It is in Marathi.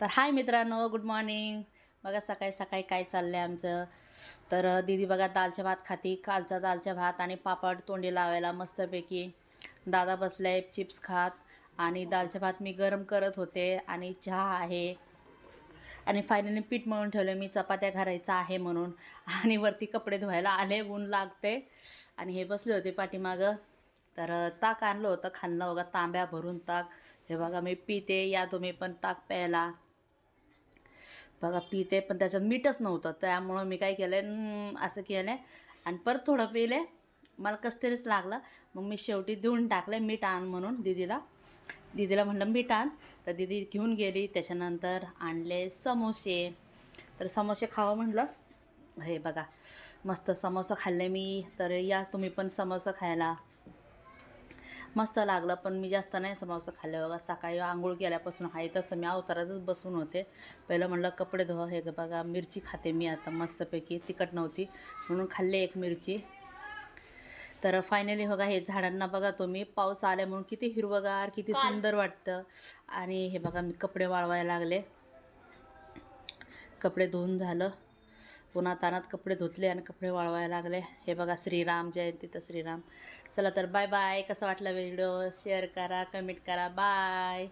तर हाय मित्रांनो गुड मॉर्निंग बघा सकाळी सकाळी काय चाललं आहे आमचं? तर दिदी दीदी बघा दालच्या भात खाती. कालचा दालच्या भात आणि पापड तोंडी लावायला मस्तपैकी. दादा बसले चिप्स खात आणि दालच्या भात मी गरम करत होते आणि चहा आहे. आणि फायनली पीठ मळून ठेवलं मी चपात्या घालायचा आहे म्हणून. आणि वरती कपडे धुवायला आले ऊन लागते. आणि हे बसले होते पाठीमागं. तर ताक आणलं होतं खाल्लं. बघा तांब्या भरून ताक. हे बघा मी पिते. या तुम्ही पण ताक प्यायला. बघा पिते पण त्याच्यात मीठच नव्हतं. त्यामुळं मी काय केलं असं केलं आणि परत थोडं पिले. मला कसं तरीच लागलं. मग मी शेवटी देऊन टाकलं मीठ आण म्हणून दीदीला. दीदीला म्हणलं मीठ आण. तर दीदी घेऊन गेली. त्याच्यानंतर आणले समोसे. तर समोसे खावं म्हणलं हे बघा मस्त समोसा खाल्ले मी. तर या तुम्ही पण समोसा खायला. मस्त लागलं पण मी जास्त नाही समोसा खाल्ले. बघा सकाळी आंघोळ केल्यापासून आहे तसं मी अवतारातच बसून होते. पहिलं म्हणलं कपडे धुवा. हे बघा मिरची खाते मी आता मस्तपैकी. तिखट नव्हती म्हणून खाल्ले एक मिरची. तर फायनली बघा हे झाडांना बघा तुम्ही पाऊस आल्या म्हणून किती हिरवगार किती सुंदर वाटतं. आणि हे बघा मी कपडे वाळवायला लागले. कपडे धुवून झालं. पुन्हा तानात कपडे धुतले आणि कपडे वाळवायला लागले. हे बघा श्रीराम जयंती तर श्रीराम. चला तर बाय बाय कसं वाटलं व्हिडिओ? शेअर करा कमेंट करा. बाय